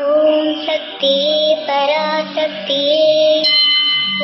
ॐ परा सत्ये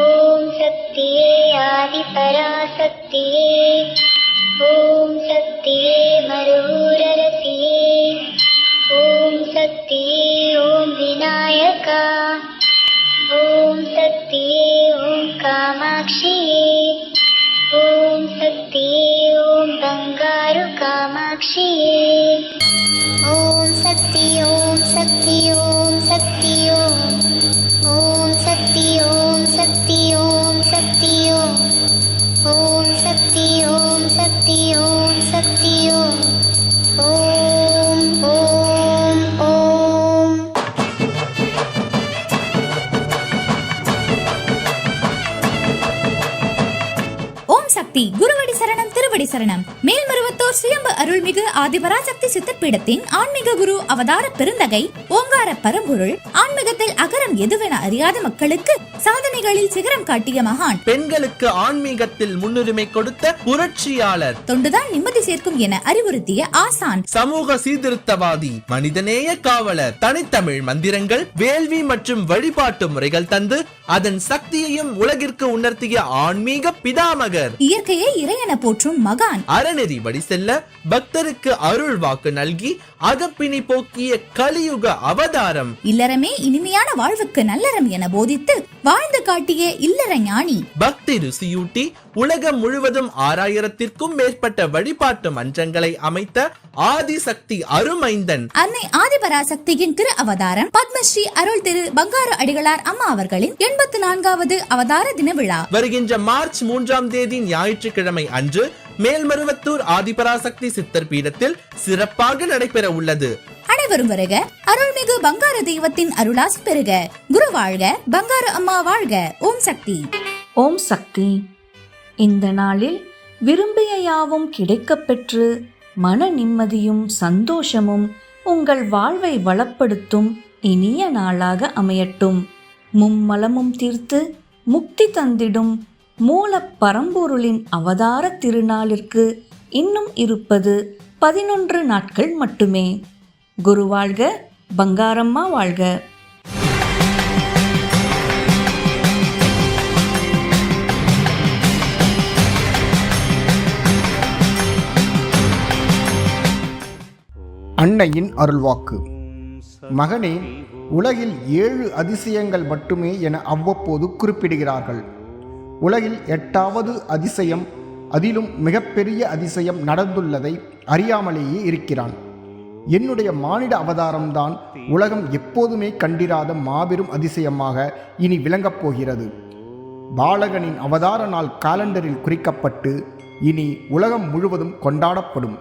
ॐ शक्त्यपरा सत्ये ॐ शक्ति मरुरसि ॐ सत्य ॐ विनायका ॐ सत्य ॐ कामाक्षिये ॐ सत्य ॐ बङ्गारुकामाक्षी ॐ शक्ति ॐ सत्यम् சரணம் திருவடி சரணம். மேல்மருவத்தூர் சுயம்பு அருள்மிகு ஆதிபராசக்தி சித்தப்பீடத்தின் ஆன்மீக குரு அவதார பெருந்தகை ஓங்கார பரம்பொருள் ஆன்மீகத்தில் அகரம் எதுவென அறியாத மக்களுக்கு சாதனைகளில் சிகரம் காட்டிய மகான். பெண்களுக்கு ஆன்மீகத்தில் முன்னுரிமை கொடுத்த புரட்சியாளர். தொண்டுதான் நிம்மதி சேர்க்கும் என அறிவுறுத்திய ஆசான். சமூக சீர்திருத்தவாதி மனிதநேய காவலர். தனித்தமிழ் மந்திரங்கள் வேள்வி மற்றும் வழிபாட்டு முறைகள் தந்து அதன் சக்தியையும் உலகிற்கு உணர்த்திய ஆன்மீக பிதாமகர். இயற்கையை இறையென போற்றும் மகான். அறநெறி வழி செல்ல பக்தருக்கு அருள் வாக்கு நல்கி அகப்பிணி போக்கிய கலியுக அவதாரம். இல்லறமே இனிமையான வாழ்வுக்கு நல்லறம் என போதித்து வாழ்ந்து காட்டிய இல்லற ஞானி. பக்தி ருசியூட்டி உலகம் முழுவதும் ஆறாயிரத்திற்கும் மேற்பட்ட வழிபாட்டு மன்றங்களை அமைத்த ஆதிசக்தி அருமைந்தன். அன்னை ஆதிபராசக்தியின் திரு அவதாரம் பத்மஸ்ரீ அருள் திரு பங்காரு அடிகளார் அம்மா அவர்களின் எண்பத்து நான்காவது அவதார தின விழா வருகின்ற மார்ச் மூன்றாம் தேதி ஞாயிற்றுக்கிழமை அன்று மேல்மருவத்தூர் ஆதிபராசக்தி சித்தர் பீடத்தில் சிறப்பாக நடைபெற உள்ளது. அனைவரும் வருக. அருள்மிகு பங்காரு தெய்வத்தின் அருளாசி பெறுக குரு வாழ்க. பங்காரு அம்மா வாழ்க. ஓம் சக்தி. ஓம் சக்தி. இந்த நாளில் விரும்பிய யாவும் கிடைக்கப் பெற்று மன நிம்மதியும் சந்தோஷமும் உங்கள் வாழ்வை வளப்படுத்தும் இனிய நாளாக அமையட்டும். மும்மலமும் தீர்த்து முக்தி தந்திடும் மூல பரம்பொருளின் அவதார திருநாளிற்கு இன்னும் இருப்பது பதினொன்று நாட்கள் மட்டுமே. குரு வாழ்க பங்காரம்மா வாழ்க. அன்னையின் அருள்வாக்கு. மகனே உலகில் ஏழு அதிசயங்கள் மட்டுமே என அவ்வப்போது குறிப்பிடுகிறார்கள். உலகில் எட்டாவது அதிசயம் அதிலும் மிகப்பெரிய அதிசயம் நடந்துள்ளதை அறியாமலேயே இருக்கிறான். என்னுடைய மானிட அவதாரம்தான் உலகம் எப்போதுமே கண்டிராத மாபெரும் அதிசயமாக இனி விளங்கப் போகிறது. பாலகனின் அவதார நாள் காலண்டரில் குறிக்கப்பட்டு இனி உலகம் முழுவதும் கொண்டாடப்படும்.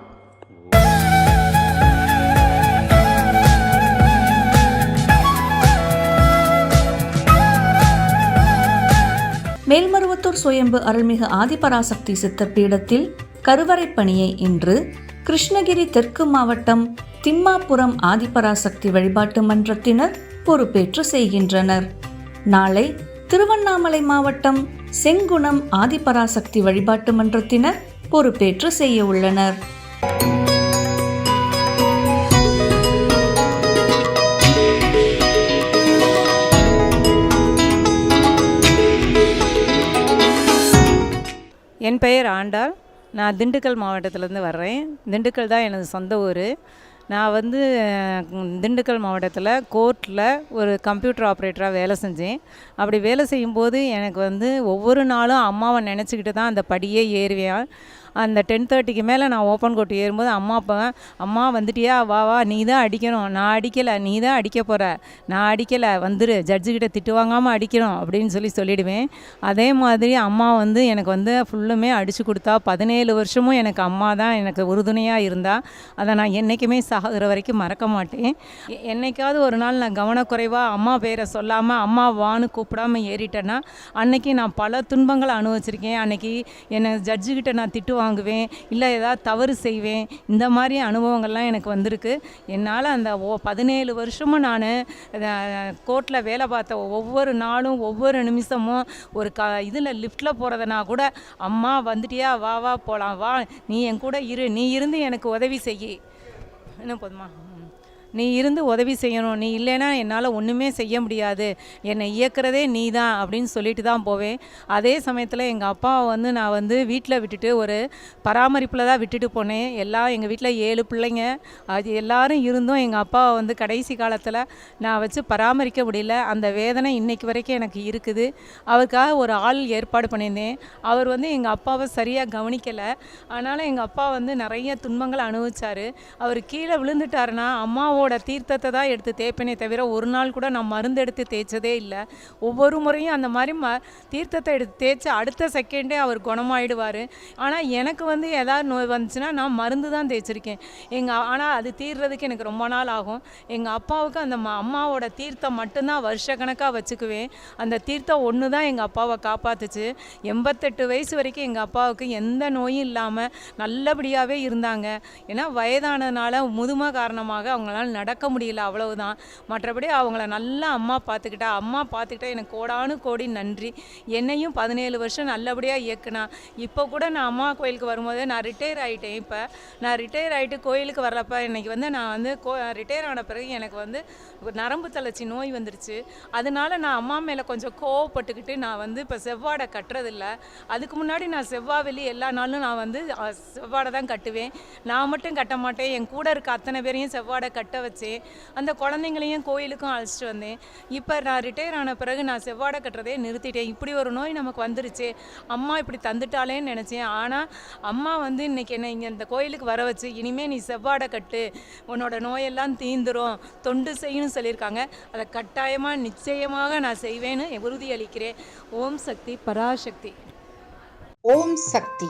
மேல்மருவத்தூர் சுயம்பு அருள்மிகு ஆதிபராசக்தி சித்தர் பீடத்தில் கருவறை பணியை இன்று கிருஷ்ணகிரி தெற்கு மாவட்டம் திம்மாபுரம் ஆதிபராசக்தி வழிபாட்டு மன்றத்தினர் பொறுப்பேற்று செய்கின்றனர். நாளை திருவண்ணாமலை மாவட்டம் செங்குணம் ஆதிபராசக்தி வழிபாட்டு மன்றத்தினர் பொறுப்பேற்று செய்ய உள்ளனர். என் பெயர் ஆண்டாள். நான் திண்டுக்கல் மாவட்டத்திலேருந்து வர்றேன். திண்டுக்கல் தான் எனது சொந்த ஊர். நான் வந்து திண்டுக்கல் மாவட்டத்தில் கோர்ட்டில் ஒரு கம்ப்யூட்டர் ஆப்ரேட்டராக வேலை செஞ்சேன். அப்படி வேலை செய்யும்போது எனக்கு வந்து ஒவ்வொரு நாளும் அம்மாவை நினச்சிக்கிட்டு தான் அந்த படியே ஏறுவேன். அந்த டென் தேர்ட்டிக்கு மேலே நான் ஓப்பன் கோட் ஏறும்போது அம்மா அப்பா அம்மா வந்துட்டியா? வா வா. நீ தான் அடிக்கணும். நான் அடிக்கலை. நீ தான் அடிக்க போகிற நான் அடிக்கலை. வந்துரு. ஜட்ஜுக்கிட்ட திட்டு வாங்காமல் அடிக்கணும் அப்படின்னு சொல்லி சொல்லிவிடுவேன் அதே மாதிரி அம்மா வந்து எனக்கு வந்து ஃபுல்லுமே அடித்து கொடுத்தா பதினேழு வருஷமும் எனக்கு அம்மா தான் எனக்கு உறுதுணையாக இருந்தா அதை நான் என்றைக்குமே சாகிற வரைக்கும் மறக்க மாட்டேன். என்னைக்காவது ஒரு நாள் நான் கவனக்குறைவாக அம்மா பேரை சொல்லாமல் அம்மா வான்னு கூப்பிடாம ஏறிட்டேன்னா அன்னைக்கு நான் பல துன்பங்களை அனுபவிச்சிருக்கேன். அன்னைக்கு என்னை ஜட்ஜுக்கிட்ட நான் திட்டு வாங்குவேன் இல்லை ஏதாவது தவறு செய்வேன். இந்த மாதிரி அனுபவங்கள்லாம் எனக்கு வந்திருக்கு. என்னால் அந்த ஓ பதினேழு வருஷமும் நான் கோர்ட்டில் வேலை பார்த்த ஒவ்வொரு நாளும் ஒவ்வொரு நிமிஷமும் ஒரு க இதில் லிஃப்ட்டில் போகிறதுனா கூட அம்மா வந்துட்டியா? வா வா போகலாம் வா. நீ என் கூட இரு. நீ இருந்து எனக்கு உதவி செய். என்ன போதுமா? நீ இருந்து உதவி செய்யணும். நீ இல்லைன்னா என்னால் ஒன்றுமே செய்ய முடியாது. என்னை இயக்குறதே நீ தான் அப்படின்னு சொல்லிட்டு தான் போவேன். அதே சமயத்தில் எங்கள் அப்பாவை வந்து நான் வந்து வீட்டில் விட்டுட்டு ஒரு பராமரிப்பில் தான் விட்டுட்டு போனேன். எல்லாம் எங்கள் வீட்டில் ஏழு பிள்ளைங்க. அது எல்லாரும் இருந்தும் எங்கள் அப்பாவை வந்து கடைசி காலத்தில் நான் வச்சு பராமரிக்க முடியல. அந்த வேதனை இன்றைக்கு வரைக்கும் எனக்கு இருக்குது. அவருக்காக ஒரு ஆள் ஏற்பாடு பண்ணியிருந்தேன். அவர் வந்து எங்கள் அப்பாவை சரியாக கவனிக்கலை. அதனால் எங்கள் அப்பா வந்து நிறைய துன்பங்களை அனுபவிச்சார். அவர் கீழே விழுந்துட்டாருன்னா அம்மாவோட தீர்த்தத்தை தான் எடுத்து தேய்ப்பேனே தவிர ஒரு நாள் கூட நான் மருந்து எடுத்து தேய்ச்சதே இல்லை. ஒவ்வொரு முறையும் அந்த மாதிரி ம தீர்த்தத்தை எடுத்து தேய்ச்சி அடுத்த செகண்டே அவர் குணமாயிடுவார். ஆனால் எனக்கு வந்து ஏதாவது நோய் வந்துச்சுன்னா நான் மருந்து தான் தேய்ச்சிருக்கேன். எங்கள் ஆனால் அது தீர்றதுக்கு எனக்கு ரொம்ப நாள் ஆகும். எங்கள் அப்பாவுக்கு அந்த அம்மாவோட தீர்த்தம் மட்டும்தான் வருஷக்கணக்காக வச்சுக்குவேன். அந்த தீர்த்தம் ஒன்று தான் எங்கள் அப்பாவை காப்பாத்துச்சு. எண்பத்தெட்டு வயசு வரைக்கும் எங்கள் அப்பாவுக்கு எந்த நோயும் இல்லாமல் நல்லபடியாகவே இருந்தாங்க. ஏன்னா வயதானதுனால முதுமை காரணமாக அவங்களால நடக்க முடியல அவ்வளவுதான். மற்றபடி அவங்கள நல்லா அம்மா பார்த்துக்கிட்டா அம்மா பார்த்துக்கிட்டா எனக்கு கோடானு கோடி நன்றி. என்னையும் பதினேழு வருஷம் நல்லபடியாக இயக்குனா. இப்போ கூட நான் அம்மா கோயிலுக்கு வரும்போதே நான் ரிட்டையர் ஆகிட்டேன் இப்போ நான் ரிட்டையர் ஆகிட்டு கோயிலுக்கு வர்றப்ப இன்னைக்கு வந்து நான் வந்து கோ ரிட்டையர் ஆன பிறகு எனக்கு வந்து நரம்பு தளர்ச்சி நோய் வந்துருச்சு. அதனால நான் அம்மா மேலே கொஞ்சம் கோவப்பட்டுக்கிட்டு நான் வந்து இப்போ செவ்வாடை கட்டுறதில்ல. அதுக்கு முன்னாடி நான் செவ்வாய் எல்லா நாளும் நான் வந்து செவ்வாடை தான் கட்டுவேன். நான் மட்டும் கட்ட மாட்டேன். என் கூட இருக்க அத்தனை பேரையும் செவ்வாடை கட்ட வச்சேன் அந்த குழந்தைங்களையும் கோயிலுக்கும் அழைச்சிட்டு வந்தேன். இப்போ நான் ரிட்டையர் ஆன பிறகு நான் செவ்வாடை கட்டுறதே நிறுத்திட்டேன். இப்படி ஒரு நோய் நமக்கு வந்துருச்சு. அம்மா இப்படி தந்துட்டாளேன்னு நினச்சேன். ஆனால் அம்மா வந்து இன்னைக்கு என்னை இங்கே இந்த கோயிலுக்கு வர வச்சு இனிமேல் நீ செவ்வாடை கட்டு உன்னோட நோயெல்லாம் தீந்துரும் தொண்டு செய்யணும்னு சொல்லியிருக்காங்க. அதை கட்டாயமாக நிச்சயமாக நான் செய்வேன்னு உறுதியளிக்கிறேன். ஓம் சக்தி பராசக்தி. ஓம் சக்தி.